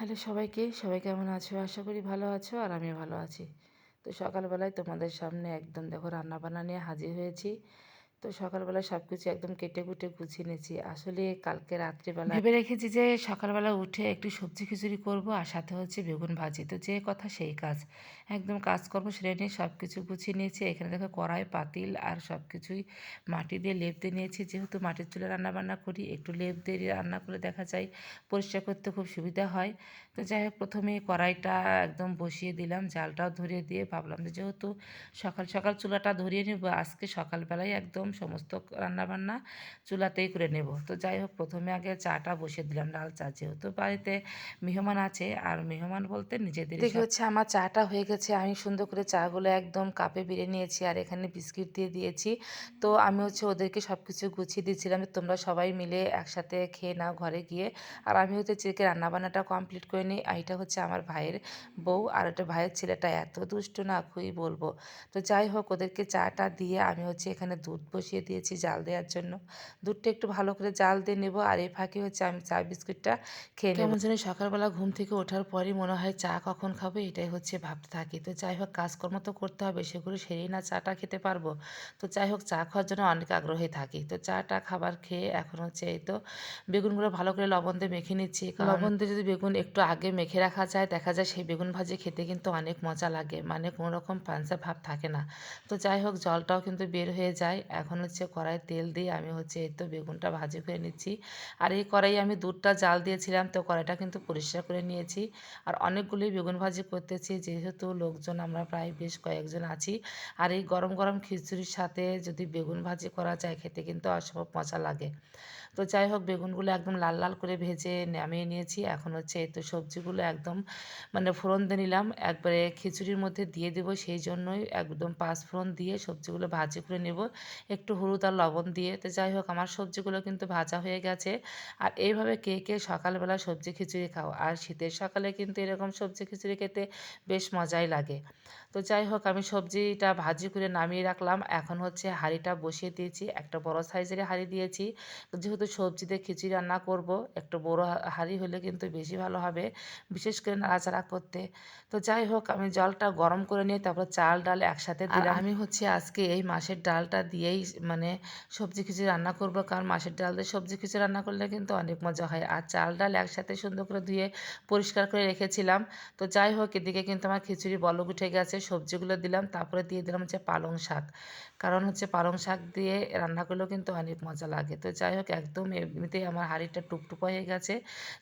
Hello সবাইকে, সবাই কেমন আছো? আশা করি ভালো আছো আর আমি ভালো আছি। তো সকালবেলায় তোমাদের সামনে একদম দেখো রান্না বান্না নিয়ে হাজির হয়েছি। তো সকালবেলা সব কিছু একদম কেটে কুটে গুছিয়ে নিয়েছি। আসলে কালকে রাত্রিবেলা ভেবে রেখেছি যে সকালবেলা উঠে একটু সবজি খিচুড়ি করব আর সাথে হচ্ছে বেগুন ভাজি। তো যে কথা সেই কাজ। একদম কাজ করব সেরে নিয়ে সব কিছু গুছিয়ে নিয়েছি। এখানে দেখো কড়াই, পাতিল আর সব কিছুই মাটি দিয়ে লেপ দিয়ে নিয়েছি। যেহেতু মাটির চুলে রান্না বান্না করি, একটু লেপ দিয়ে রান্না করে দেখা যায় পরিষ্কার করতে খুব সুবিধা হয়। তো যাই হোক, প্রথমে কড়াইটা একদম বসিয়ে দিলাম, জালটাও ধরিয়ে দিয়ে ভাবলাম যে যেহেতু সকাল সকাল চুলাটা ধরিয়ে নেব, আজকে সকালবেলায় একদম সমস্ত রান্নাবান্না চুলাতেই করে নেব। তো যাই হোক প্রথমে আগে চাটা বসিয়ে দিলাম লাল চা যেহেতু বাড়িতে মেহমান আছে আর মেহমান বলতে নিজেদের দেখি হচ্ছে আমার চাটা হয়ে গেছে আমি সুন্দর করে চাগুলো একদম কাপে বেড়ে নিয়েছি আর এখানে বিস্কিট দিয়ে দিয়েছি। তো আমি হচ্ছে ওদেরকে সব কিছু গুছিয়ে দিয়েছিলাম তোমরা সবাই মিলে একসাথে খেয়ে নাও ঘরে গিয়ে। আর আমি হচ্ছে চেকে রান্নাবান্নাটা কমপ্লিট করে নিই। এইটা হচ্ছে আমার ভাইয়ের বউ আর একটা ভাইয়ের ছেলেটা। এত দুষ্ট না খুবই বলব? তো যাই হোক ওদেরকে চাটা দিয়ে আমি হচ্ছে এখানে দুধ বসিয়ে দিয়েছি জাল দেওয়ার জন্য। দুধটা একটু ভালো করে জাল দিয়ে নেব আর এই ফাঁকে হচ্ছে আমি চা বিস্কুটটা খেয়ে নেব। যেন সকালবেলা ঘুম থেকে ওঠার পরই মনে হয় চা কখন খাব এটাই হচ্ছে ভাবতে থাকি। তো যাই হোক কাজকর্ম তো করতে হবে সেগুলো সেরেই না চাটা খেতে পারব। তো যাই হোক চা খাওয়ার জন্য অনেক আগ্রহী থাকি। তো চাটা খাবার খেয়ে এখন হচ্ছে এই তো বেগুনগুলো ভালো করে লবণ দিয়ে মেখে নিচ্ছি। লবণ দিয়ে যদি বেগুন একটু আগে মেখে রাখা যায় দেখা যায় সেই বেগুন ভাজি খেতে কিন্তু অনেক মজা লাগে। মানে কোনো রকম পাঞ্চা ভাব থাকে না। তো যাই হোক জলটাও কিন্তু বের হয়ে যায়। এখন হচ্ছে কড়াই তেল দিয়ে আমি হচ্ছে এই তো বেগুনটা ভাজি করে নিচ্ছি। আর এই কড়াই আমি দুধটা জাল দিয়েছিলাম, তো কড়াইটা কিন্তু পরিষ্কার করে নিয়েছি। আর অনেকগুলোই বেগুন ভাজি করতেছি, যেহেতু লোকজন আমরা প্রায় বেশ কয়েকজন আছি। আর এই গরম গরম খিচুড়ির সাথে যদি বেগুন ভাজি করা যায়, খেতে কিন্তু অসম্ভব মজা লাগে। তো যাই হোক, বেগুনগুলো একদম লাল লাল করে ভেজে নামিয়ে নিয়েছি। এখন হচ্ছে এই তো সবজিগুলো একদম মানে ফোড়ন দিয়ে নিলাম। একবারে খিচুড়ির মধ্যে দিয়ে দেবো, সেই জন্যই একদম পাঁচ ফোড়ন দিয়ে সবজিগুলো ভাজি করে নেব। একটু হলুদ আর লবণ দিয়ে। তো যাই হোক আমার সবজিগুলো কিন্তু ভাজা হয়ে গেছে। আর এইভাবে কে কে সকালবেলা সবজি খিচুড়ি খাও? আর শীতের সকালে কিন্তু এরকম সবজি খিচুড়ি খেতে বেশ মজাই লাগে। তো যাই হোক আমি সবজিটা ভাজি করে নামিয়ে রাখলাম। এখন হচ্ছে হাঁড়িটা বসিয়ে দিয়েছি। একটা বড় সাইজের হাঁড়ি দিয়েছি। যেহেতু সবজিতে খিচুড়ি রান্না করব একটু বড় হাঁড়ি হলে কিন্তু বেশি ভালো হবে বিশেষ করে নাড়াচাড়া করতে। তো যাই হোক আমি জলটা গরম করে নিয়ে তারপর চাল ডাল একসাথে দিলাম। আমি হচ্ছে আজকে এই মাসের ডালটা দিয়েই মানে সবজি খিচুড়ি রান্না করব, কারণ মাসের ডাল দিয়ে সবজি খিচুড়ি রান্না করলে কিন্তু অনেক মজা হয়। আর চাল ডাল একসাথে সুন্দর করে ধুয়ে পরিষ্কার করে রেখেছিলাম। তো যাই হোক, এদিকে কিন্তু আমার খিচুড়ি বলক উঠে গেছে, সবজিগুলো দিলাম, তারপরে দিয়ে দিলাম হচ্ছে পালং শাক। কারণ হচ্ছে পালং শাক দিয়ে রান্না করলেও কিন্তু অনেক মজা লাগে। তো যাই হোক, একদম এমনিতেই আমার হাঁড়িটা টুকটুক হয়ে গেছে।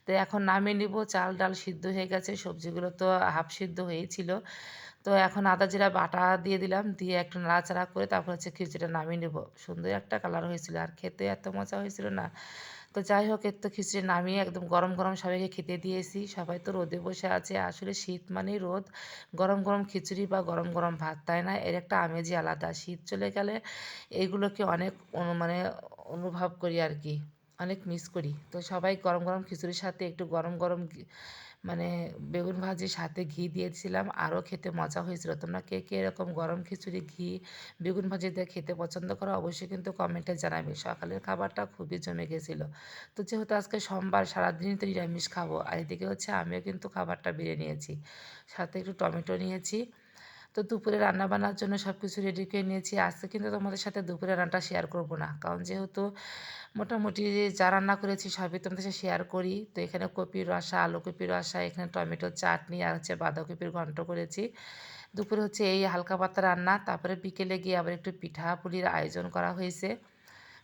তো এখন নামিয়ে নিব, চাল ডাল সিদ্ধ হয়ে গেছে, সবজিগুলো তো হাফ সিদ্ধ হয়েছিল তো এখন আদা জিরা বাটা দিয়ে দিলাম। দিয়ে একটু নাড়াচাড়া করে তারপর হচ্ছে খিচুড়িটা নামিয়ে নেব। সুন্দর একটা কালার হয়েছিল। আর খেতে এত মজা হয়েছিল না। তো যাই হোক, এর তো খিচুড়ি নামিয়ে একদম গরম গরম সবাইকে খেতে দিয়েছি। সবাই তো রোদে বসে আছে। আসলে শীত মানেই রোদ। গরম গরম খিচুড়ি বা গরম গরম ভাত, তাই না? এর একটা আমেজই আলাদা। শীত চলে গেলে এইগুলোকে অনেক মানে অনুভব করি আর কি। অনেক মিস করি। তো সবাই গরম গরম খিচুড়ির সাথে একটু গরম গরম মানে বেগুন ভাজির সাথে ঘি দিয়েছিলাম। আরও খেতে মজা হয়েছিল। তোমরা কে কে এরকম গরম খিচুড়ি, ঘি, বেগুন ভাজি দিয়ে খেতে পছন্দ করো অবশ্যই কিন্তু কমেন্টে জানাবে। সকালের খাবারটা খুবই জমে গেছিল। তো যেহেতু আজকে সোমবার, সারাদিনই তো নিরামিষ খাব। আর এদিকে হচ্ছে আমিও কিন্তু খাবারটা বেড়ে নিয়েছি। সাথে একটু টমেটো নিয়েছি। তো দুপুরে রান্না বান্নার জন্য সব কিছু রেডি করে নিয়েছি। আজকে কিন্তু তোমাদের সাথে দুপুরে রান্নাটা শেয়ার করব না। কারণ যেহেতু মোটামুটি যা রান্না করেছি সবই তোমাদের সাথে শেয়ার করি। তো এখানে কপির রসা, আলু কপির রসা, এখানে টমেটোর চাটনি আর হচ্ছে বাঁধাকপির ঘন্ট করেছি। দুপুরে হচ্ছে এই হালকা পাতা রান্না। তারপরে বিকেলে গিয়ে আবার একটু পিঠা পুলির আয়োজন করা হয়েছে।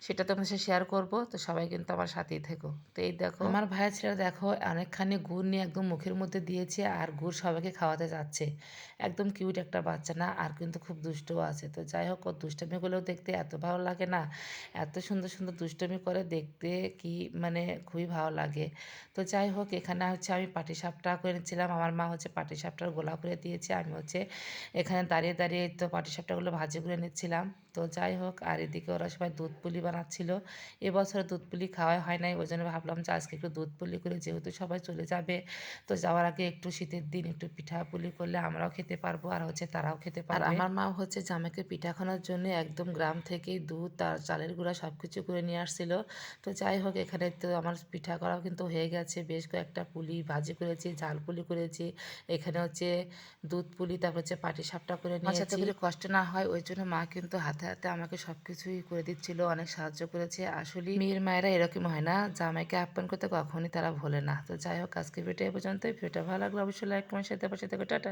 সেটা তোমার সাথে শেয়ার করব। তো সবাই কিন্তু আমার সাথেই থেকো। তো এই দেখো। আমার ভাইয়ের ছেলে দেখো, অনেকখানি গুড় নিয়ে একদম মুখের মধ্যে দিয়েছে আর গুড় সবাইকে খাওয়াতে যাচ্ছে। একদম কিউট একটা বাচ্চা না, আর কিন্তু খুব দুষ্টও আছে। তো যাই হোক, ওর দুষ্টমিগুলোও দেখতে এত ভালো লাগে না, এত সুন্দর সুন্দর দুষ্টমি করে দেখতে কি মানে খুবই ভালো লাগে। তো যাই হোক, এখানে হচ্ছে আমি পাটি সাপটা করে নিচ্ছিলাম আমার মা হচ্ছে পাটি সাপটার গোলা করে দিয়েছে। আমি হচ্ছে এখানে দাঁড়িয়ে দাঁড়িয়ে তো পাটি সাপটাগুলো ভাজি করে নিচ্ছিলাম তো যাই হোক, আর এদিকে ওরা সবাই দুধ পুলি বানাচ্ছিল এবছর দুধ পুলি খাওয়া হয় নাই ওই জন্য ভাবলাম যে আজকে একটু দুধ পুলি করে যেহেতু সবাই চলে যাবে তো যাওয়ার আগে একটু শীতের দিন একটু পিঠা পুলি করলে আমরাও খেতে পারব আর হচ্ছে তারাও খেতে পারবে। আর আমার মা হচ্ছে জামাইকে পিঠা খাওয়ানোর জন্য একদম গ্রাম থেকে দুধ তার চালের গুঁড়া সব কিছু করে নিয়ে আসছিল। তো যাই হোক এখানে তো আমার পিঠা করাও কিন্তু হয়ে গেছে বেশ কয়েকটা পুলি ভাজি করেছি ঝাল পুলি করেছি এখানে হচ্ছে দুধ পুলি তারপর হচ্ছে পাটি সাপটা করে নিয়ে কষ্ট না হয় ওই জন্য মা কিন্তু হাতে হাতে আমাকে সব কিছুই করে দিচ্ছিল অনেক সাহায্য করেছে। আসলে মেয়ের মায়েরা এরকম হয় না। জামাইকে আপ্যায়ন করতে কখনই তারা ভোলে না। তো যাই হোক আজকে ভিডিও পর্যন্ত ভিডিওটা ভালো লাগল অবশ্যই লাইক কমেন্ট সাথে পাশে থেকে। টাটা।